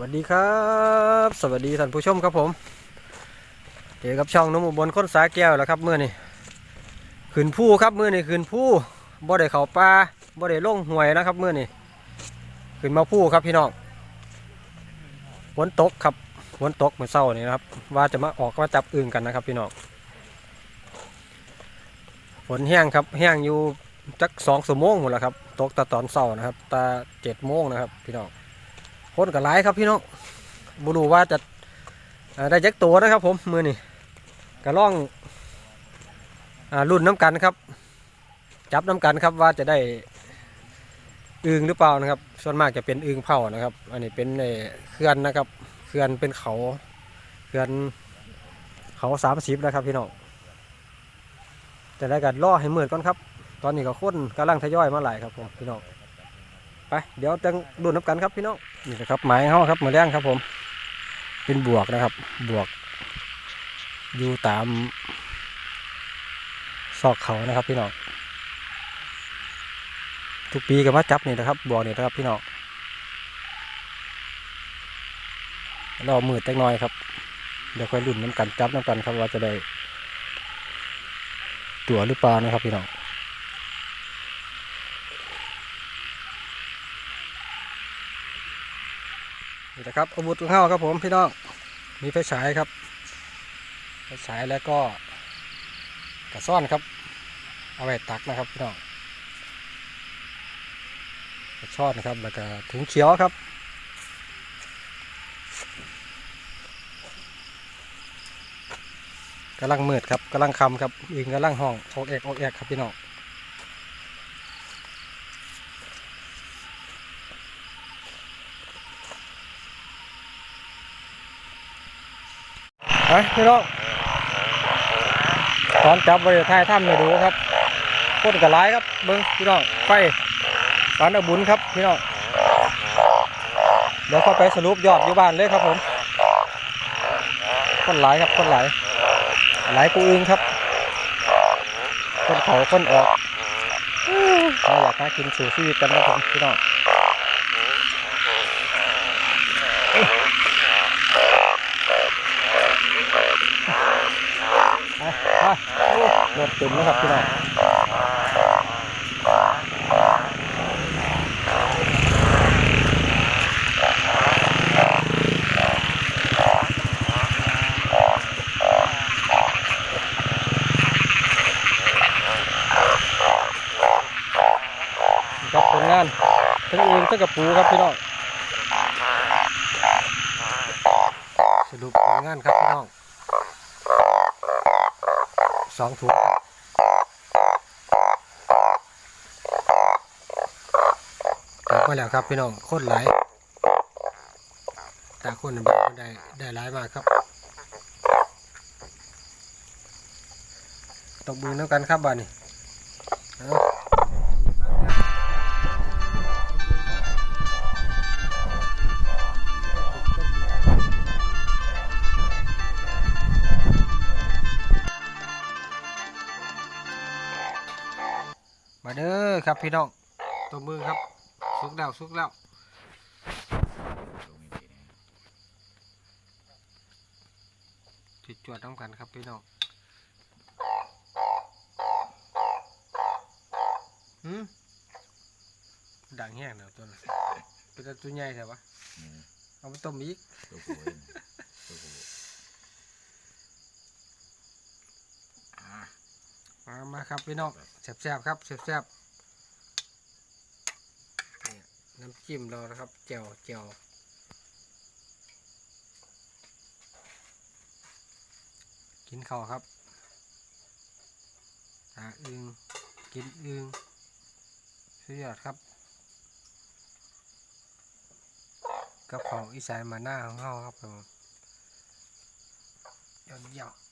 วัสดีครับ สวัสดีท่านผู้ชมครับผมเจอกับช่องนมอุบลค้นสาแก้วแล้วครับเมื่อนี่ขึ้นผู้ครับเมื่อนี่ขึ้นผู้บ่ได้เขาป่าบ่ได้ลงห่วยนะครับเมื่อนี่ขึ้นมาผู้ครับพี่น้องฝนตกครับฝนตกเมื่อเช้านี่นะครับ ว่าจะมาออกมาจับอึ่งกันนะครับพี่น้องฝนแห้งครับแห้งอยู่จักสองชั่วโมงหมดแล้วครับ ตกแตะตอนเช้านะครับแตาเจ็ดโมงนะครับ พี่น้อง คนกับหลายครับพี่น้องบุรูว่าจะได้แจักตัวนะครับผมมือนี่กระล่องรุ่นน้ำกันครับ จับน้ำกันครับว่าจะได้อึงหรือเปล่านะครับ ส่วนมากจะเป็นอึงเผานะครับ อันนี้เป็นเอ่อเขื่อนนะครับเขื่อนเป็นเขาเขื่อนเขาสามสิบนะครับพี่น้องจะได้กันล่อให้เหมืดก่อนครับ ตอนนี้ก็คนกำลังทยอยมาหลายครับผมพี่น้องไปเดี๋ยวจังดูนับกันครับพี่น้อง นี่นะครับหมายเขาครับมาแรงครับผม เป็นบวกนะครับ บวก อยู่ตามซอกเขานะครับพี่น้องทุกปีก็มาจับนี่นะครับบวกนี่นะครับพี่น้องเรอมืดจักน่อยครับ เดี๋ยวค่อยรุ่นน้ำกันจับน้ำกันครับว่าจะได้ ตัวหรือเปล่านะครับพี่น้อง นี่นะครับอาวุธของเขาครับผมพี่น้องมีไฟฉายครับไฟฉายแล้วก็กระซ่อนครับ เอาไว้ตักนะครับพี่น้องกระชอนครับแล้วก็ถุงเขียวครับกำลังมืดครับกำลังคำครับอึงกำลังห้องออกแอกออกแอกครับพี่น้อง ไปพี่น้องตอนจับบริท้ายถ้ำเนี่ยดูครับโคตรกระไรครับเบิ้งพี่น้องไฟปานอบุญครับพี่น้องเดี๋ยวเข้าไปสรุปยอดอยู่บ้านเลยครับผมคนหลายครับคนหลายหลายกูอึงครับ คนเขาคนออกเราอยากหากินสู่ชีวิตกันครับผมพี่น้องไปไปโอ้ รถเต็มนะครับพี่น้องครับผลงานทั้งเองทั้งกับปูครับพี่น้องสรุปผลงานครับพี่น้อง สองถุงกลับมาแล้วครับพี่น้องโคตรหลายแต่คนแบบได้ได้หลายมากครับ ตบมือน้ำกันครับบ้านนี้ มาเด้อครับพี่น้องตัวมือครับสุกแล้วสุกแล้วจุดจวดต้องกันครับพี่น้องหืมดังแห้งเนาะตัวนั้นเป็นแต่ตัวใหญ่ใช่ปะเอาไปต้มอีกตัวผู้เองตัวผู้อ่า มาครับพี่น้องแซ่บๆครับแซ่บๆเนี่ยน้ำจิ้มเรานะครับแจ่วแจ่วกินข้าวครับหาอึงกินอึงสุดยอดครับ กับของอีสานมาหน้าของเขาครับผมยอดเยี่ยม